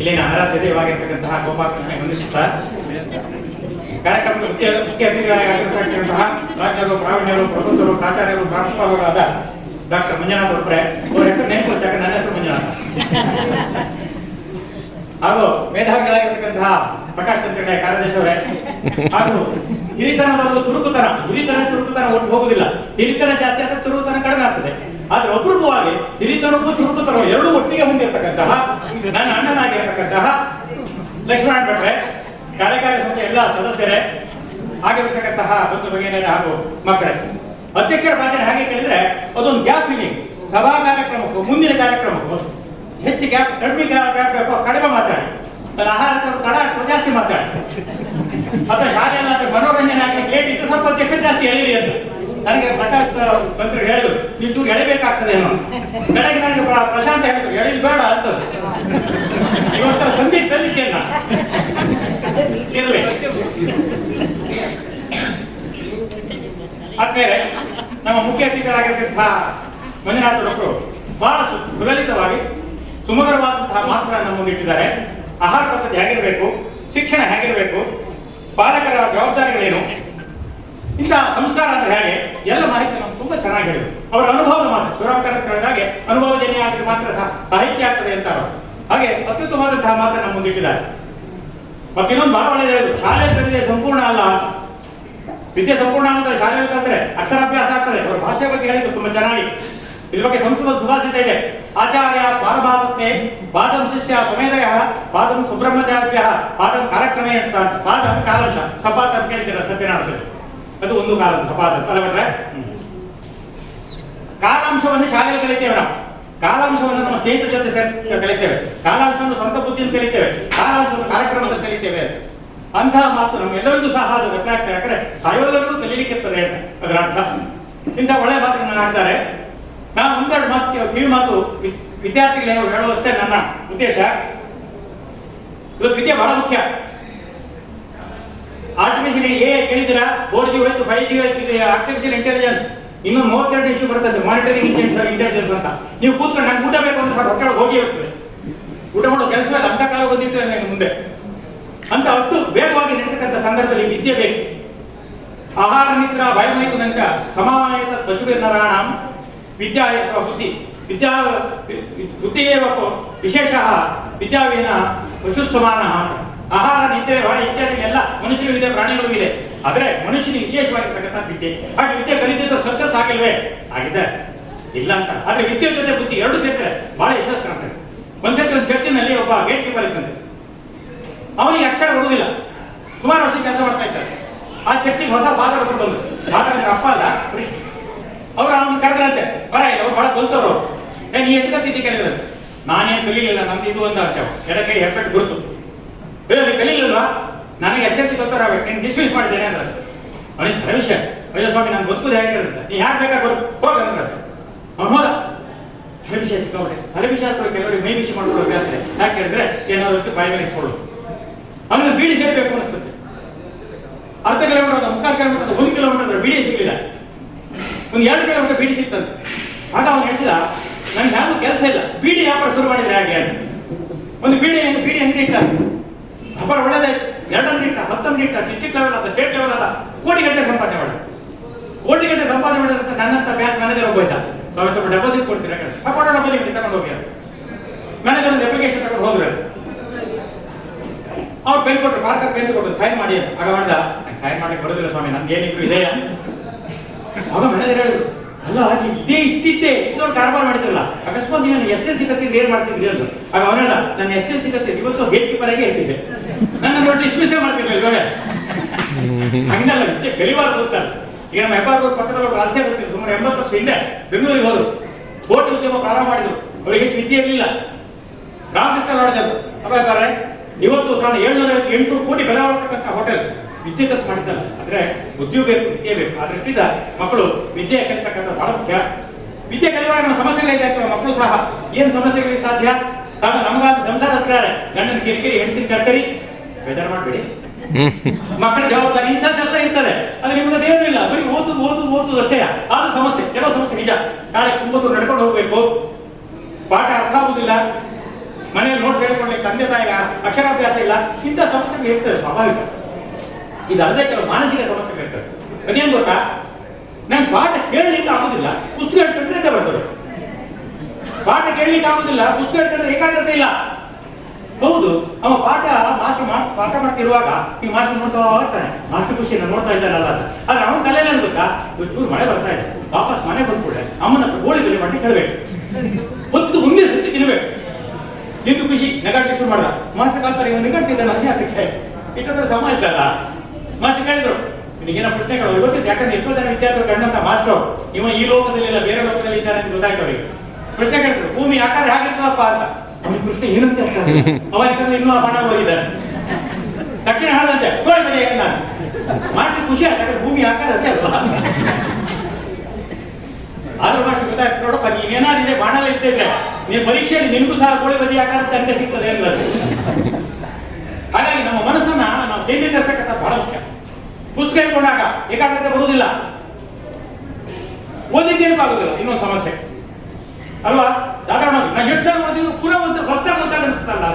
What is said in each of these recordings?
ಇಲ್ಲಿನ ಆರಾಧ್ಯ ದೇವವಾಗಿರ್ತಕ್ಕಂತಹ ಗೋಪಾಲಕೃಷ್ಣ ವಂದಿಸುತ್ತಾ ಕಾರ್ಯಕ್ರಮದ ಮುಖ್ಯ ಮುಖ್ಯ ಅತಿಥಿಗಳಾಗಿರ್ತಕ್ಕಂತಹ ರಾಜ್ಯರು ಪ್ರಾವೀಣ್ಯರು ಪ್ರಬುದ್ಧರು, ಪ್ರಾಚಾರ್ಯರು ಪ್ರಾಂಶುಪಾಲರಾದ ಡಾಕ್ಟರ್ ಮಂಜುನಾಥ್ ಒಬ್ಬರೇ ಅವ್ರ ಹೆಸರು ನೆನಪು ಚಕ ನನ್ನ ಹೆಸರು ಮಂಜುನಾಥ್. ಹಾಗೂ ಮೇಧಾವಿಗಳಾಗಿರ್ತಕ್ಕಂತಹ ಪ್ರಕಾಶ್ ಚಂದ್ರಗಡೆ ಕಾರ್ಯದರ್ಶಿ ಅವರೇ. ಹಾಗೂ ಹಿರಿತನದ ಒಂದು ಚುರುಕುತನ ಹಿರಿತನ ಚುರುಕುತನ ಒಟ್ಟು ಹೋಗುದಿಲ್ಲ ಹಿರಿತನ ಜಾಸ್ತಿ ಆದ್ರೆ ಚುರುಕುತನ ಕಡಿಮೆ ಆಗ್ತದೆ. ಆದ್ರೆ ಅಪರೂಪವಾಗಿ ಹಿರಿತನಕ್ಕೂ ಚುರುಕುತನವು ಎರಡೂ ಒಟ್ಟಿಗೆ ಹೊಂದಿರತಕ್ಕಂತಹ ನನ್ನ ಅಣ್ಣನಾಗಿರತಕ್ಕಂತಹ ಲಕ್ಷ್ಮಣ ಭಟ್ರೆ ಕಾರ್ಯಕಾರಿ ಸಂಸ್ಥೆ ಎಲ್ಲ ಸದಸ್ಯರೇ ಆಗಿರ್ತಕ್ಕಂತಹ ಒಂದು ಬಗೆಯ ಹಾಗೂ ಮಕ್ಕಳೇ. ಅಧ್ಯಕ್ಷರ ಭಾಷಣ ಹಾಗೆ ಕೇಳಿದ್ರೆ ಅದೊಂದು ಗ್ಯಾಪ್ ಫೀಲಿಂಗ್ ಸಭಾ ಕಾರ್ಯಕ್ರಮಕ್ಕೂ ಮುಂದಿನ ಕಾರ್ಯಕ್ರಮಕ್ಕೂ ಹೆಚ್ಚು ಗ್ಯಾಪ್ ಕಡಿಮೆ ಗ್ಯಾಪ್ ಬೇಕೋ ಕಡಿಮೆ ಮಾತಾಡಿ. ನನ್ನ ಆಹಾರ ತಡ ಆಗ್ತದೆ, ಜಾಸ್ತಿ ಮಾತಾಡಿ. ಅಥವಾ ಶಾಲೆಯಲ್ಲಿ ಅಂತ ಮನೋರಂಜನೆ ಆಗಲಿ ಲೇಟ್ ಇತ್ತು ಸ್ವಲ್ಪ ಅಧ್ಯಕ್ಷರು ಜಾಸ್ತಿ ಹೇಳಿರಿ ಅಂತ ನನಗೆ ಪ್ರಕಾಶ್ ಮಂತ್ರಿ ಹೇಳಿದ್ರು ನೀವು ಚೂರು ಎಳಿಬೇಕಾಗ್ತದೆ ಏನೋ. ಬೆಳಗ್ಗೆ ನನಗೆ ಪ್ರ- ಪ್ರಶಾಂತ್ ಹೇಳಿದ್ರು, ಎಳಿಲ್ ಬೇಡ ಅಂತ ಇವತ್ತರ ಸಂದೀಪ್ ತಲ್ಲಿಕ್ಕೆ ಆದ್ಮೇಲೆ ನಮ್ಮ ಮುಖ್ಯ ಅತಿಥಿಗಳಾಗಿರ್ತಕ್ಕಂತಹ ಮಂಜುನಾಥ್ ಡಾಕ್ಟರು ಬಹಳ ಸುಲಲಿತವಾಗಿ ಸುಮಧುರವಾದಂತಹ ಮಾತುಗಳನ್ನು ಮುಂದಿಟ್ಟಿದ್ದಾರೆ ಆಹಾರ ಪದ್ಧತಿ ಹೇಗಿರಬೇಕು, ಶಿಕ್ಷಣ ಹೇಗಿರಬೇಕು, ಪಾಲಕರ ಜವಾಬ್ದಾರಿಗಳೇನು ಇಂಥ ಸಂಸ್ಕಾರ ಅಂದ್ರೆ ಹೇಗೆ? ಎಲ್ಲ ಮಾಹಿತಿ ನಮ್ಗೆ ತುಂಬಾ ಚೆನ್ನಾಗಿ ಹೇಳಿದ್ರು. ಅವರ ಅನುಭವದ ಮಾತು, ಶಿವರಾಮಕರ ಹೇಳಿದಾಗೆ ಅನುಭವಜನ್ಯ ಆಗಿದ್ರೆ ಮಾತ್ರ ಸಾಹಿತ್ಯ ಆಗ್ತದೆ ಅಂತ ಹಾಗೆ ಅತ್ಯುತ್ತಮವಾದಂತಹ ಮಾತನ್ನು ಮುಂದಿಟ್ಟಿದ್ದಾರೆ. ಮತ್ತೆ ಇನ್ನೊಂದು ಬಹಳ ಒಳ್ಳೆಯದು ಶಾಲೆ ಕಲಿಕೆ ಸಂಪೂರ್ಣ ಅಲ್ಲ. ವಿದ್ಯೆ ಸಂಪೂರ್ಣ ಅಂದ್ರೆ ಶಾಲೆಯಲ್ಲಿ ಕಲ್ತ್ರೆ ಅಕ್ಷರಾಭ್ಯಾಸ ಆಗ್ತದೆ. ಅವರ ಭಾಷೆ ಬಗ್ಗೆ ಹೇಳಿದ್ರು ತುಂಬಾ ಚೆನ್ನಾಗಿ. ಇದ್ರ ಬಗ್ಗೆ ಸಂಸ್ಕೃತ ಸುಭಾಷಿತ ಇದೆ. ಆಚಾರ್ಯ ಪಾರಭಾವತ್ತೆ ಪಾದಂ ಶಿಷ್ಯ ಸಮೇದಯ ಪಾದಂ ಸುಬ್ರಹ್ಮಚಾರ್ಯ ಪಾದಂ ಕಾಲಕ್ರಮೇ ಅಂತ ಪಾದಂ ಕಾಲಶ. ಸಪಾತ ಅಂತ ಕೇಳ್ತೀರ ಸತ್ಯನಾರಾಯಣ ಅದು ಒಂದು ಕಾಲ ಸಪಾತ ಅಲ್ಲ ಕಾಲಾಂಶವನ್ನು ಶಾಲೆಯಲ್ಲಿ ಕಲಿತೇವೆ ನಾವು. ಕಾಲಾಂಶವನ್ನು ನಮ್ಮ ಸ್ನೇಹಿತರ ಜೊತೆ ಸೇರಿ ಕಲಿತೇವೆ. ಕಾಲಾಂಶವನ್ನು ಸ್ವಂತ ಬುದ್ಧಿಯನ್ನು ಕಲಿತೇವೆ. ಕಾಲಾಂಶವನ್ನು ಕಾರ್ಯಕ್ರಮದಲ್ಲಿ ಕಲಿತೇವೆ. ಅಂತ. ಅಂತಹ ಮಾತು ನಮ್ಮೆಲ್ಲರಿಗೂ ಸಹ ಅದು ಗೊತ್ತಾಗ್ತದೆ ಯಾಕಂದ್ರೆ ಸಾಯೋಲ್ಲರಿಗೂ ಕಲೀಲಿಕ್ಕೆ ಇರ್ತದೆ ಅದರ ಅರ್ಥ. ಇಂಥ ಒಳ್ಳೆ ಮಾತುಗಳನ್ನು ಆಡ್ತಾರೆ. ನಾನು ಒಂದೆರಡು ಮಾತು ಕಿವಿ- ಮಾತು ವಿದ್ಯಾರ್ಥಿಗಳಿಗೆ ಹೇಳುವಷ್ಟೇ ನನ್ನ ಉದ್ದೇಶ. ಇವತ್ತು ವಿದ್ಯೆ ಬಹಳ ಮುಖ್ಯ. ಆರ್ಟಿಫಿಷಿಯಲ್ ಎ ಕೇಳಿದಿರಾ ಫೋರ್ ಜಿ ಹೋಯ್ತು ಫೈವ್ ಜಿ ಆರ್ಟಿಫಿಷಿಯಲ್ ಇಂಟೆಲಿಜೆನ್ಸ್ ಇನ್ನು ಮೂವತ್ತೆರಡು ಇಶ್ಯೂ ಬರ್ತದೆ ಮಾನಿಟರಿಂಗ್ ಇಂಟೆಲಿಜೆನ್ಸ್ ಅಂತ. ನೀವು ಕೂತ್ಕೊಂಡು ನಂಗೆ ಊಟ ಬೇಕು ಅಂತ ಹೊಟ್ಟೆ ಹೋಗಿ ಇರ್ತದೆ ಊಟ ಮಾಡೋ ಕೆಲಸ ಇಲ್ಲ, ಅಂತ ಕಾಲ ಬಂದಿತ್ತು ನನಗೆ ಮುಂದೆ. ಅಂತ ಅಷ್ಟು ವೇಗವಾಗಿ ನಿಂತಕ್ಕಂಥ ಸಂದರ್ಭದಲ್ಲಿ ವಿದ್ಯೆ ಬೇಕು. ಆಹಾರ ನಿದ್ರ ಭಯಮೈತು ನಂಚ ಸಮಾನೇತ ಪಶುಭಿರ್ನರಾಣಾಂ ವಿದ್ಯಾ ಬುದ್ಧಿ ವಿದ್ಯಾ ಬುದ್ಧಿಯೇವ ಪ- ವಿಶೇಷ ವಿದ್ಯಾವೇನ ಪಶು ಸಮಾನ ಆಹಾರ, ನಿದ್ರೆ ಭಯ ಇತ್ಯಾದಿ ಎಲ್ಲ ಮನುಷ್ಯನಿಗೂ ಇದೆ ಪ್ರಾಣಿಗಳಿಗೂ ಇದೆ. ಆದ್ರೆ ಮನುಷ್ಯನಿಗೆ ವಿಶೇಷವಾಗಿರ್ತಕ್ಕಂಥ ವಿದ್ಯೆ. ಹಾಗೆ ವಿದ್ಯೆ ಕಲಿತಿದ್ದು ಸಕ್ಸಸ್ ಆಗಿಲ್ವೇ? ಆಗಿದೆ. ಇಲ್ಲ ಅಂತ. ಆದ್ರೆ ವಿದ್ಯೆ ಜೊತೆ ಬುದ್ಧಿ ಎರಡು ಸೇರಿದ್ರೆ ಬಹಳ ಯಶಸ್ಸು ಕಾಣ್ತದೆ. ಒಂದ್ಸತಿ ಒಂದು ಚರ್ಚಿನಲ್ಲಿ ಒಬ್ಬ ಗೇಟ್ ಕೀಪರ್ ಇದ್ದಂತೆ. ಅವನಿಗೆ ಅಕ್ಷರ ಬರುವುದಿಲ್ಲ. ಸುಮಾರು ವರ್ಷ ಕೆಲಸ ಮಾಡ್ತಾ ಇದ್ದಾರೆ ಆ ಚರ್ಚಿಗೆ ಹೊಸ ಬಾದರ ಕೊಟ್ಟು ಬಂದ್ರು. ಅಂದ್ರೆ ಅಪ್ಪ ಅಲ್ಲ, ಕೃಷ್ಣ. ಅವ್ರು ಅವನು ಕರೆದ್ರಂತೆ. ಬರ ಇಲ್ಲ, ಅವ್ರು ಬಹಳ ಕಲ್ತವ್ರು ಏ, ನೀ ಎಷ್ಟು ಕತ್ತಿದ್ದಿ ಕೇಳಿದ್ರೆ. ನಾನೇನು ಕಲಿಲಿಲ್ಲ ನಮ್ದು ಇದು ಒಂದು ಅರ್ಥ. ಎಡಕೈ ಎಫೆಕ್ಟ್ ಗುರುತು. ಏ ನೀ ಕಲೀಲಿಲ್ವಾ? ನನಗೆ ಎಸ್ ಎಲ್ ಸಿ ಗೊತ್ತಾಗಬೇಕು ನೀನು ಡಿಸ್ಮಿಸ್ ಮಾಡಿದ್ದೇನೆ ಅಂದ್ರೆ. ಅವನಿಗೆ ಸರಿ ವಿಷಯ. ಅಯ್ಯೋ ಸ್ವಾಮಿ ನಾನು ಗೊತ್ತು ಹೇಗೆ ಅಂತ ನೀ ಯಾಕೆ ಗೊತ್ತು? ಹೋಗ ಅಂದ್ರೆ ಅವ್ನು ಹೋದ. ಸಿಕ್ಕಾಬಿಟ್ಟೆ ತಲೆ ವಿಷಯ ಹಾಕೊಳ್ಳಿ ಕೆಲವರಿಗೆ ಮೈ ವಿಷಯ ಮಾಡ್ಕೊಳ್ಳೋ ಅಭ್ಯಾಸ ಯಾಕೆ ಹೇಳಿದ್ರೆ, ಏನಾದ್ರು ಹೆಚ್ಚು ಬಾಯಿ ಮೇಲೆ ಇಟ್ಕೊಳ್ಳೋದು. ಅವನಿಗೆ ಬೀಡಿ ಸೇರಬೇಕು ಅನಿಸ್ತದೆ ಅರ್ಧ ಕಿಲೋಮೀಟರ್ ಮುಕ್ಕಾಲು ಕಿಲೋಮೀಟರ್ ಒಂದು ಕಿಲೋಮೀಟರ್ ಬಿಡಿ ಸಿಗಲಿಲ್ಲ. ಒಂದು ಎರಡು ಕಿಲೋಮೀಟರ್ ಬೀಡಿ ಸಿಕ್ತಂತೆ. ಆಗ ಅವನು ಹೇಳಿದ ನನ್ಗೆ ಯಾವುದು ಕೆಲಸ ಇಲ್ಲ. ಬೀಡಿ ವ್ಯಾಪಾರ ಶುರು ಮಾಡಿದ್ರೆ ಹಾಗೆ ಅಂತ. ಒಂದು ಬೀಡಿ ಬೀಡಿ ಅಂಗಡಿ ಇಟ್ಟ. ವ್ಯಾಪಾರ ಒಳ್ಳೆದಾಯ್ತು ಎರಡನೇ ಅಂಗಡಿ ಇಟ್ಟ ಹತ್ತು ಅಂಗಡಿ ಇಟ್ಟ ಡಿಸ್ಟ್ರಿಕ್ಟ್ ಲೆವೆಲ್ ಆದ ಸ್ಟೇಟ್ ಲೆವೆಲ್ ಆದ ಕೋಟಿ ಗಂಟೆ ಸಂಪಾದನೆ ಮಾಡಿ ಕೋಟಿ ಗಂಟೆ ಸಂಪಾದನೆ ಮಾಡಿದಂತ ನನ್ನಂತ ಬ್ಯಾಂಕ್ ಮ್ಯಾನೇಜರ್ ಹೋಗ್ಬೋಯ್ತಾ ಸ್ವಲ್ಪ ಸ್ವಲ್ಪ ಡೆಪಾಸಿಟ್ ಕೊಡ್ತೀರಾ ಸಪೋರ್ಟ್ ನಂಬರ್ ಇಟ್ಟು ತಗೊಂಡು ಹೋಗಿ ಮ್ಯಾನೇಜರ್ ಒಂದು ಅಪ್ಲಿಕೇಶನ್ ತಗೊಂಡು ಹೋದ್ರೆ. ಅವ್ರು ಪೆನ್ ಕೊಟ್ಟರು ಪಾರ್ಕ ಪೆನ್ ಕೊಟ್ಟರು ಸೈನ್ ಮಾಡಿ. ಆಗ ಮಾಡಿದ ಸೈನ್ ಮಾಡಿ ಬರೋದಿಲ್ಲ ಸ್ವಾಮಿ ನಮ್ಗೆ ಏನಿದ್ರು ಇದೆಯಾ? ಆಗ ಮ್ಯಾನೇಜರ್ ಹೇಳಿದ್ರು ಅಲ್ಲ, ನೀವು ಇದೇ ಇಟ್ಟಿದ್ದೆ ಇದೊಂದು ಕಾರ್ಬಾರ್ ಮಾಡಿದ್ರಲ್ಲ, ಅಕಸ್ಮಾತ್ ನೀವು ಎಸ್ ಎಲ್ ಸಿ ಕತ್ತಿದ್ರೆ ಏನ್ ಮಾಡ್ತಿದ್ರಿ ಅಂತ ಆಗ ಅವನಲ್ಲ ಹೇಳ್ದ ನಾನು ಎಸ್ ಎಲ್ ಸಿ ಕತ್ತಿದ್ದೆ ಇವತ್ತು ಗೇಟ್ ಕೀಪರ್ ಆಗಿ ಹೇಳ್ತಿದ್ದೆ ನನ್ನ ನೋಡಿ ಡಿಸ್ಮಿಸ್ ಇವಾಗ. ಹಂಗಲ್ಲ ವಿದ್ಯೆ ಕಲಿಬಾರ್ದು ಅಂತ. ಈಗ ನಮ್ಮ ಹೆಬ್ಬಾರ್ಗೂರ್ ಪಕ್ಕದಲ್ಲಿ ಒಬ್ಬರು ಆಸೆ ಬರ್ತಿದ್ರು ಸುಮಾರು ಎಂಬತ್ತು ವರ್ಷ ಹಿಂದೆ ಬೆಂಗಳೂರಿಗೆ ಹೋದ್ರು. ಹೋಟೆಲ್ ಉದ್ಯಮ ಪ್ರಾರಂಭ ಮಾಡಿದ್ರು. ಅವರಿಗೆ ವಿದ್ಯೆ ಇರಲಿಲ್ಲ. ರಾಮಕೃಷ್ಣ ಲಾಡ್ಜ್ ಅಂತ ಅವಾಗ ಇವತ್ತು ಸಾವಿರದ ಏಳ್ನೂರ ಎಂಟು ಕೋಟಿ ಬೆಲೆ ಹೋಟೆಲ್. ವಿದ್ಯೆ ಕತ್ ಮಾಡಿದ್ದಲ್ಲ ಅಂದ್ರೆ ಉದ್ಯೋಗ ಬೇಕು ವಿದ್ಯೆ ಬೇಕು. ಆ ದೃಷ್ಟಿಯಿಂದ ಮಕ್ಕಳು ವಿದ್ಯೆ ಕಲಿತಕ್ಕಂಥ ಬಹಳ ಮುಖ್ಯ. ವಿದ್ಯೆ ಕಲಿಯುವಾಗ ನಮ್ಮ ಸಮಸ್ಯೆಗಳಿದೆ ಅಂತ ಮಕ್ಕಳು ಸಹ ಏನು ಸಮಸ್ಯೆಗಳಿಗೆ ಸಾಧ್ಯ? ತಾನು ನಮಗಾದ ಸಂಸಾರಸ್ತ್ರಾರೆ ಗಂಡನ ಕಿರಿಕಿರಿ ಹೆಂಡತಿ ಕರ್ಕರಿ. ಬೇಜಾರು ಮಾಡಬೇಡಿ. ಮಕ್ಕಳ ಜವಾಬ್ದಾರಿ ಇಂಥದ್ದೆಲ್ಲ ಇರ್ತದೆ. ಅದು ನಿಮ್ಗೆ ಇಲ್ಲ. ಬರೀ ಓದು ಓದು ಓದು ಅಷ್ಟೇ. ಆದ್ರೂ ಸಮಸ್ಯೆ ಕೆಲವು ಸಮಸ್ಯೆ ನಿಜ. ನಾಳೆ ತುಂಬ ದೂರ ನಡ್ಕೊಂಡು ಹೋಗ್ಬೇಕು. ಪಾಠ ಅರ್ಥ ಆಗುದಿಲ್ಲ. ಮನೆಯಲ್ಲಿ ನೋಟ್ಸ್ ಹೇಳ್ಕೊಡ್ಲಿಕ್ಕೆ ತಂದೆ ತಾಯಿಗ ಅಕ್ಷರಾಭ್ಯಾಸ ಇಲ್ಲ. ಇಂಥ ಸಮಸ್ಯೆಗಳು ಇರ್ತದೆ ಸ್ವಾಭಾವಿಕ. ಇದಲ್ಲದೆ ಕೆಲವು ಮಾನಸಿಕ ಸಮಸ್ಯೆ ಕೇಳ್ತಾರೆ ಅದೇನು ಗೊತ್ತಾ? ನಂಗೆ ಪಾಠ ಕೇಳಲಿಕ್ಕೆ ಆಗುದಿಲ್ಲ ಪುಸ್ತಕ ಇಟ್ಕೊಂಡ್ರೆ ಬರ್ತದೆ. ಪಾಠ ಕೇಳಲಿಕ್ಕೆ ಆಗುದಿಲ್ಲ ಪುಸ್ತಕ ಇಟ್ಕೊಂಡ್ರೆ ಏಕಾಗ್ರತೆ ಇಲ್ಲ. ಹೌದು, ಅವ ಪಾಠ ಮಾಸ್ಟರ್ ಪಾಠ ಮಾಡ್ತಿರುವಾಗ ಈ ಮಾಸ್ಟರ್ ನೋಡ್ತಾ ಇರ್ತಾನೆ. ಮಾಸ್ಟರ್ ಖುಷಿಯನ್ನು ನೋಡ್ತಾ ಇದ್ದಾನಲ್ಲ ಅಂತ ಆದ್ರೆ ಅವನ ತಲೆಯಲ್ಲಿ ಗೊತ್ತಾ? ಚೂರು ಮಳೆ ಬರ್ತಾ ಇದೆ. ವಾಪಸ್ ಮನೆ ಬಂದ್ಬಿಡ್ರೆ ಅಮ್ಮನ ಗೋಳಿ ಬೆಲೆ ಮಾಡಿ ಕೇಳಬೇಕು. ಹೊತ್ತು ಮುಂದೆ ಸುತ್ತಿ ತಿನ್ಬೇಕು. ನಿಂತು ಖುಷಿ, ನಗಾಡ್ಲಿಕ್ಕೆ ಶುರು ಮಾಡ್ದ. ಮಾಸ್ಟರ್ ಕಾಲ್ತಾರೆ ಇವನು ನಿಗಾಡ್ತಿದ್ದಾನೆ ಅದಕ್ಕೆ. ಇಟ್ಟಂದ್ರೆ ಸಮ ಇದ್ದಲ್ಲ. ಮಾಸ್ಟರ್ ಕೇಳಿದ್ರು ಪ್ರಶ್ನೆ ಪ್ರಶ್ನೆಗಳು ಗೊತ್ತಿತ್ತು ಯಾಕಂದ್ರೆ ಎಷ್ಟೋ ಜನ ವಿದ್ಯಾರ್ಥಿಗಳು ಕಂಡಂತ ಮಾಸ್ಟರ್ ಇವ ಈ ಲೋಕದಲ್ಲಿ ಇಲ್ಲ ಬೇರೆ ಲೋಕದಲ್ಲಿ ಇದ್ದಾರೆ ಅಂತ ಗೊತ್ತಾಯ್ತು ಅವರಿಗೆ. ಪ್ರಶ್ನೆ ಕೇಳಿದ್ರು ಭೂಮಿ ಆಕಾರ ಹೇಗಿರ್ತದಪ್ಪ ಅಂತ? ಅವನಿಗೆ ಪ್ರಶ್ನೆ ಏನಂತ. ಅವ ಯಾಕಂದ್ರೆ ಇನ್ನೂ ಆ ಬಣ ಹೋಗಿದ್ದಾನೆ. ತಕ್ಷಣ ಹಾಳಂತೆ ಕೋಳಿ ಮನೆ ಎಂದ ಮಾಸ್ಟರ್ ಖುಷಿ ಆಯ್ತು ಯಾಕಂದ್ರೆ ಭೂಮಿ ಆಕಾರ ಅದೇ ಅಲ್ವಾ? ಆದ್ರೂ ಮಾಸ್ಟರ್ ಗೊತ್ತಾಯ್ತು ನೋಡಪ್ಪ ನೀನೇನಾದಿದೆ ಬಾಣಲ್ಲ ಇದ್ದಿದ್ರೆ ನೀನು ಪರೀಕ್ಷೆಯಲ್ಲಿ ನಿನ್ಗೂ ಸಹ ಕೋಳಿ ಬದಿ ಆಕಾರದ ಅಂಕ ಸಿಗ್ತದೆ ಅನ್ನೋದು ಹಾಗಾಗಿ ನಮ್ಮ ಮನಸ್ಸನ್ನ ನಾವು ಕೇಂದ್ರೀಕರಿಸ್ತಕ್ಕಂಥ ಬಹಳ ಮುಖ್ಯ. ಪುಸ್ತಕ ಇಟ್ಕೊಂಡಾಗ ಏಕಾಗ್ರತೆ ಬರುವುದಿಲ್ಲ. ಓದಿದ್ದೇನೂ ಆಗುದಿಲ್ಲ ಇನ್ನೊಂದು ಸಮಸ್ಯೆ. ಅಲ್ವಾ? ಸಾಧಾರಣವಾಗಿ ನಾವು ಎಷ್ಟು ಸಲ ಓದಿದ್ರು ಪುನಃ ಒಂದು ಓದ್ದಾಗ ಅನಿಸ್ತಲ್ಲ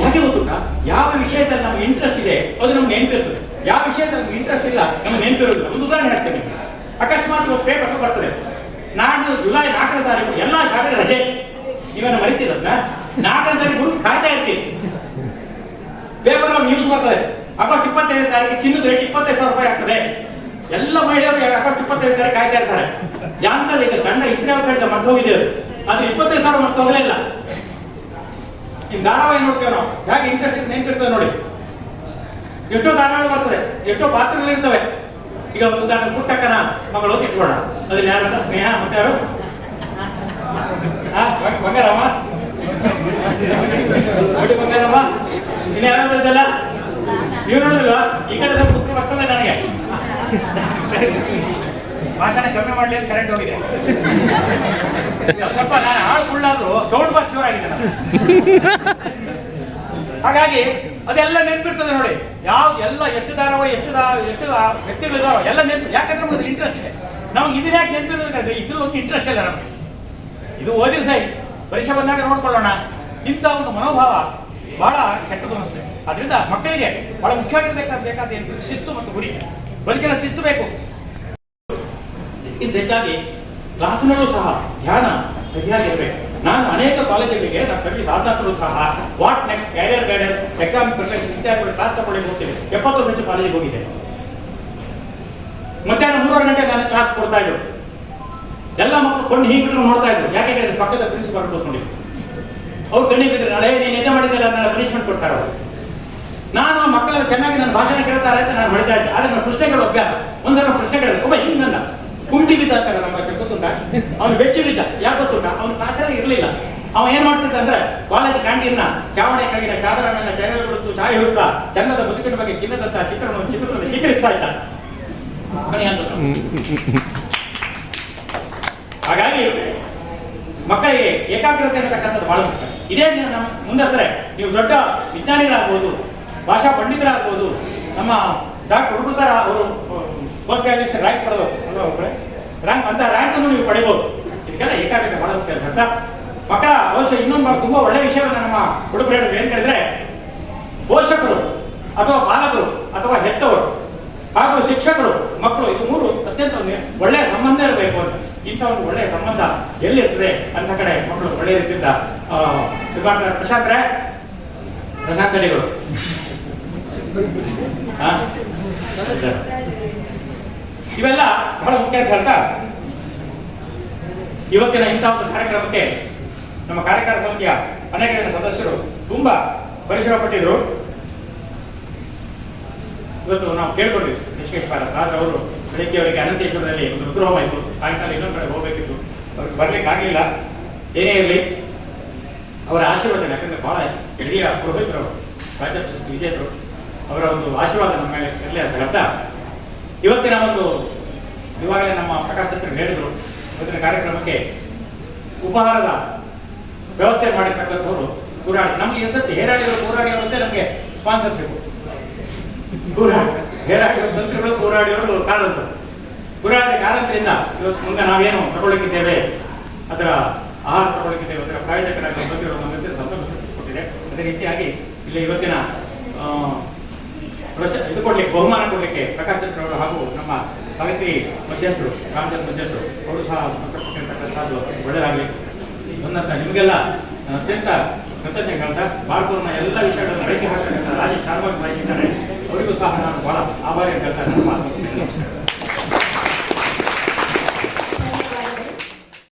ಯಾಕೆ ಗೊತ್ತುಂಟ? ಯಾವ ವಿಷಯದಲ್ಲಿ ನಮ್ಗೆ ಇಂಟ್ರೆಸ್ಟ್ ಇದೆ, ಅದು ನಮ್ಗೆ ನೆನಪಿರ್ತದೆ. ಯಾವ ವಿಷಯದಲ್ಲಿ ನಮ್ಗೆ ಇಂಟ್ರೆಸ್ಟ್ ಇಲ್ಲ, ನಮ್ಗೆ ನೆನಪಿರೋದಿಲ್ಲ ಒಂದು ಉದಾಹರಣೆ ಹೇಳ್ತೇನೆ. ಅಕಸ್ಮಾತ್ ಒಂದು ಪೇಪರ್ ಬರ್ತದೆ. ನಾಡು ಜುಲೈ ನಾಲ್ಕನೇ ತಾರೀಕು ಎಲ್ಲಾ ಶಾಲೆ ರಜೆ. ನೀವೇನು ಮರಿತೀರದ್ನ ನಾಲ್ಕನೇ ತಾರೀಕು ಕಾಯ್ತಾ ಇರ್ತೀನಿ. ಪೇಪರ್ ನ್ಯೂಸ್ ಬರ್ತದೆ. ಆಗಸ್ಟ್ ಇಪ್ಪತ್ತೈದು ತಾರೀಕು ಚಿನ್ನದ ರೇಟ್ ಇಪ್ಪತ್ತೈದು ಸಾವಿರ ರೂಪಾಯಿ ಆಗ್ತದೆ. ಎಲ್ಲ ಮಹಿಳೆಯರು ಅಕೌಂಟ್ ಇಪ್ಪತ್ತೈದು ತಾರೀಕು ಕಾಯ್ತಾ ಇರ್ತಾರೆ. ಯಾಂತದ ಈಗ ಗಂಡ ಇಸ್ತ್ರಿ ಹಾಕಿದ ಮರ್ತೋಗಿದೆ ಅದು. ಆದ್ರೆ ಇಪ್ಪತ್ತೈದು ಸಾವಿರ ಮತ್ತೆ ಹೋಗಲೇ ಇಲ್ಲ. ಈ ಧಾರಾವಾಹಿ ನೋಡ್ತೇವೆ ನಾವು. ಹೇಗೆ ಇಂಟ್ರೆಸ್ಟ್ ನೆನ್ಪಿರ್ತದೆ ನೋಡಿ. ಎಷ್ಟೋ ಧಾರಾವಾಹಿ ಬರ್ತದೆ. ಎಷ್ಟೋ ಪಾತ್ರಗಳು ಇರ್ತವೆ. ಈಗ ಉದಾಹರಣೆ ಪುಟ್ಟಕ್ಕನ ಮಗಳು ಇಟ್ಕೊಳ್ಳೋಣ. ಅದ್ರಲ್ಲಿ ಯಾರಂತ ಸ್ನೇಹ, ಮತ್ತೆ ಯಾರು? ಬಂಗಾರಮ್ಮ? ಬಂಗಾರಮ್ಮ. ಇನ್ನು ಯಾರಾದ್ರೂ ಇದೆಲ್ಲ ನೀವು ಈ ಕಡೆ ಸ್ವಲ್ಪ ಉತ್ತರ ಬರ್ತದೆ ನನಗೆ. ಭಾಷಣ ಕಮ್ಮಿ ಮಾಡಲಿ ಅಂತ ಕರೆಂಟ್ ಹೋಗಿದೆ. ಸ್ವಲ್ಪ ನಾನು ಹಾಳು ಕುಳ್ಳಾದ್ರು ಸೌಂಡ್ ಬಾಸ್ ಜೋರಾಗಿದೆ ಆಗಿದೆ ಹಾಗಾಗಿ ಅದೆಲ್ಲ ನೆನ್ಪಿರ್ತದೆ ನೋಡಿ. ಯಾವ ಎಲ್ಲ ಎಷ್ಟು ದಾರವ ಎಷ್ಟು ದಾ- ಎಷ್ಟು ಆ ವ್ಯಕ್ತಿಗಳು ಇದಾರೋ, ಎಲ್ಲ ನೆನ್ಪು ಯಾಕಂದ್ರೆ ನಮ್ಗೆ ಇಂಟ್ರೆಸ್ಟ್ ಇದೆ. ನಮ್ಗೆ ಇದನ್ನ ಯಾಕೆ ನೆನ್ಪಿರ್ಬೇಕಾದ್ರೆ ಇದ್ರಲ್ಲಿ ಇಂಟ್ರೆಸ್ಟ್ ಇಲ್ಲ ನಮಗೆ. ಇದು ಓದಿರಿ ಸೈ ಪರೀಕ್ಷೆ ಬಂದಾಗ ನೋಡ್ಕೊಳ್ಳೋಣ. ಇಂಥ ಒಂದು ಮನೋಭಾವ ಬಹಳ ಕೆಟ್ಟದು ಅನಿಸ್ತದೆ ಅದರಿಂದ ಮಕ್ಕಳಿಗೆ ಬಹಳ ಮುಖ್ಯವಾಗಿರಬೇಕಾದ, ಬೇಕಾದ ಏನು? ಶಿಸ್ತು ಮತ್ತು ಗುರಿ. ಬದುಕಿನ ಶಿಸ್ತು ಬೇಕು. ಇದಕ್ಕಿಂತ ಹೆಚ್ಚಾಗಿ ಕ್ಲಾಸ್ನಲ್ಲೂ ಸಹ ಧ್ಯಾನ ಸರಿಯಾಗಿರ್ಬೇಕು ನಾನು ಅನೇಕ ಕಾಲೇಜುಗಳಿಗೆ ನಾನು ಸರ್ವಿಸ್ ಆದಾಗಲೂ ಸಹ what next career guidance exam preparation ಇತ್ಯಾದಿಗಳು ಕ್ಲಾಸ್ ತಗೊಳ್ಳಿ ಹೋಗ್ತೀನಿ. ಎಪ್ಪತ್ತು ಹೆಚ್ಚು ಕಾಲೇಜಿಗೆ ಹೋಗಿದೆ ಮಧ್ಯಾಹ್ನ ಮೂರುವರೆ ಗಂಟೆ ನಾನು ಕ್ಲಾಸ್ ಕೊಡ್ತಾ ಇದ್ರು. ಎಲ್ಲ ಮಕ್ಕಳು ಕೊಂಡು ಹೀಗೆ ನೋಡ್ತಾ ಇದ್ರು. ಯಾಕೆ ಹೇಳಿದ್ರೆ ಪಕ್ಕದ ಪ್ರಿನ್ಸಿಪಾಲ್ ಕೂತ್ಕೊಂಡಿದ್ರು. ಅವ್ರು ಕಣ್ಣಿಗೆ ಬಿದ್ದರೆ ನಾಳೆ ನೀನು ಎದೆ ಮಾಡಿದ್ದೆಲ್ಲ ನಾನು ಪನಿಷ್ಮೆಂಟ್ ಕೊಡ್ತಾರೆ ಅವರು. ನಾನು ಮಕ್ಕಳೆಲ್ಲ ಚೆನ್ನಾಗಿ ನನ್ನ ಭಾಷಣ ಕೇಳ್ತಾರೆ ಅಂತ ನಾನು ಹೊಡಿತಾ ಇದ್ದೆ. ಆದ್ರೆ ನನ್ನ ಪ್ರಶ್ನೆಗಳ ಅಭ್ಯಾಸ. ಒಂದ್ಸಲ ಪ್ರಶ್ನೆ ಕೇಳಿದೆ. ಒಬ್ಬ ಹಿಂಗಂದ ಕುಂಟಿ ಬಿದ್ದ ನಮ್ಮ ಗೊತ್ತುಂಟ ಅವ್ನು ಬೆಚ್ಚಿ ಬಿದ್ದ ಯಾಕೆ ಗೊತ್ತುಂಟ ಅವ್ನು ಕ್ಲಾಸಲ್ಲಿ ಇರಲಿಲ್ಲ. ಅವ ಏನ್ ಮಾಡ್ತಿದ್ದ ಅಂದ್ರೆ ಕಾಲೇಜ್ ಕ್ಯಾಂಟೀನ್ನ ಚಾವಣಿ ಕೆಳಗಿನ ಚಾದರ ಮೇಲೆ ಚೈನಲ್ ಕೊಡುತ್ತು ಚಾಯ್ ಹುಡುಕ ಚಂದದ ಬದುಕಿನ ಬಗ್ಗೆ ಚಿನ್ನದಂತ ಚಿತ್ರವನ್ನು ಚಿತ್ರದಲ್ಲಿ ಚಿತ್ರಿಸ್ತಾ ಇದ್ದ. ಹಾಗಾಗಿ ಮಕ್ಕಳಿಗೆ ಏಕಾಗ್ರತೆ ಅನ್ನತಕ್ಕಂಥದ್ದು ಬಹಳ ಮುಖ್ಯ. ಇದೇ ಮುಂದೆ ನೀವು ದೊಡ್ಡ ವಿಜ್ಞಾನಿಗಳಾಗ್ಬೋದು ಭಾಷಾ ಪಂಡಿತರಾಗ್ಬೋದು. ನಮ್ಮ ಡಾಕ್ಟರ್ ಉಡುಪುತ್ತರ ಅವರು ಪೋಸ್ಟ್ ಗ್ರಾಜುಯೇಷನ್ ರ್ಯಾಂಕ್ ಪಡೆದವರು. ರ್ಯಾಂಕ್ ಅಂತ ರ್ಯಾಂಕನ್ನು ನೀವು ಪಡಿಬೋದು ಇದಕ್ಕೆಲ್ಲ ಏಕಾಗ್ರತೆ ಬಹಳ ಮುಖ್ಯ ಅಂತ ಮಕ್ಕಳ ಬಹುಶಃ ಇನ್ನೊಂದು ತುಂಬಾ ಒಳ್ಳೆಯ ವಿಷಯವನ್ನು ನಮ್ಮ ಹುಡುಗರು ಏನು ಹೇಳಿದ್ರೆ, ಪೋಷಕರು ಅಥವಾ ಬಾಲಕರು ಅಥವಾ ಹೆತ್ತವರು ಹಾಗೂ ಶಿಕ್ಷಕರು, ಮಕ್ಕಳು, ಇದು ಮೂರು ಅತ್ಯಂತ ಒಳ್ಳೆಯ ಸಂಬಂಧ ಇರಬೇಕು ಅಂತ. ಇಂಥ ಒಂದು ಒಳ್ಳೆಯ ಸಂಬಂಧ ಎಲ್ಲಿರ್ತದೆ ಅಂತ ಕಡೆ ಮಕ್ಕಳು ಒಳ್ಳೆಯ ರೀತಿಯಿಂದ ಪ್ರಶಾಂತ್ರೆ ಪ್ರಶಾಂತ್ ಅಡಿಗಳು? ಇವೆಲ್ಲ ಬಹಳ ಮುಖ್ಯ ಅಂತ ಹೇಳ್ತಾ. ಇವತ್ತಿನ ಇಂಥ ಒಂದು ಕಾರ್ಯಕ್ರಮಕ್ಕೆ ನಮ್ಮ ಕಾರ್ಯಕಾರ ಸಮಿತಿಯ ಅನೇಕ ಜನ ಸದಸ್ಯರು ತುಂಬಾ ಪರಿಶ್ರಮ ಪಟ್ಟಿದ್ರು. ಇವತ್ತು ನಾವು ಕೇಳ್ಕೊಂಡ್ವಿ ನಿಷ್ಕೇಶ್ ಭಾರತ್ ಆದ್ರೆ ಅವರು ಬೆಳಿಗ್ಗೆ ಅವರಿಗೆ ಅನಂತೇಶ್ವರದಲ್ಲಿ ಒಂದು ರುದ್ರಹೋಮ ಇತ್ತು ಸಾಯಂಕಾಲ ಇನ್ನೊಂದು ಕಡೆ ಹೋಗ್ಬೇಕಿತ್ತು. ಅವ್ರಿಗೆ ಬರ್ಲಿಕ್ಕೆ ಆಗಲಿಲ್ಲ. ಏನೇ ಇರಲಿ, ಅವರ ಆಶೀರ್ವಾದ ಯಾಕಂದ್ರೆ ಬಹಳ ಹಿರಿಯ ಪುರೋಹಿತರು ರಾಜ್ಯ ವಿಜೇತರು ಅವರ ಒಂದು ಆಶೀರ್ವಾದ ನಮ್ಮ ಮೇಲೆ ಇರಲಿ ಅಂತ ಹೇಳ್ತಾ, ಇವತ್ತಿನ ಒಂದು, ಇವಾಗಲೇ ನಮ್ಮ ಪ್ರಕಾಶ್ ಹತ್ರ ಹೇಳಿದ್ರು, ಇವತ್ತಿನ ಕಾರ್ಯಕ್ರಮಕ್ಕೆ ಉಪಹಾರದ ವ್ಯವಸ್ಥೆ ಮಾಡಿರ್ತಕ್ಕಂಥವ್ರು ಕೂರಾಡಿ. ನಮ್ಗೆ ಈ ಸರ್ತಿ ಹೇರಾಡಿಗಳು ಅವರಂತೆ ನಮಗೆ ಸ್ಪಾನ್ಸರ್ಶಿಪ್. ಕೂರಾಡಿ ಹೇರಾಡಿಗಳು ತಂತ್ರಿಗಳು ಕೂರಾಡಿಯವರು ಕಾರಂತರು ಕೂರಾಡಿ ಕಾರಂತರಿಂದ ಇವತ್ತು ಮುಂದೆ ನಾವೇನು ತಗೊಳ್ಳಿಕ್ಕಿದ್ದೇವೆ, ಅದರ ಆಹಾರ ತಗೊಳ್ಳಿಕ್ಕಿದ್ದೇವೆ, ಅದರ ಪ್ರಾಯೋಜಕರಾಗಿ ಬಂದಿರೋ ನಮ್ಮ ಸಂತೋಷ ಕೊಟ್ಟಿದೆ ಅದೇ ರೀತಿಯಾಗಿ, ಇಲ್ಲಿ ಇವತ್ತಿನ ಇದು ಕೊಡ್ಲಿಕ್ಕೆ, ಬಹುಮಾನ ಕೊಡ್ಲಿಕ್ಕೆ ಪ್ರಕಾಶ್ ಚಂದ್ರ ಅವರು ಹಾಗೂ ನಮ್ಮ ಸಾವಿತ್ರಿ ಮಧ್ಯಸ್ಥರು, ರಾಮಚಂದ್ರ ಮಧ್ಯಸ್ಥರು, ಅವರು ಸಹ ಅದು ಒಳ್ಳೆಯದಾಗಲಿ ಬಂದಂತ ನಿಮಗೆಲ್ಲ ಅತ್ಯಂತ ಕೃತಜ್ಞತೆ ಹೇಳ್ತಾ ಭಾರತದ ಎಲ್ಲ ವಿಷಯಗಳನ್ನು ಬೆಳಕಿ ಹಾಕ್ತಕ್ಕಂಥ ರಾಜೇಶ್ ಸಾಹಿತ್ಯ ಅವರಿಗೂ ಸಹ ನಾನು ಬಹಳ ಆಭಾರಿ ಅಂತ ಹೇಳ್ತಾರೆ ನನ್ನ ಮಾತು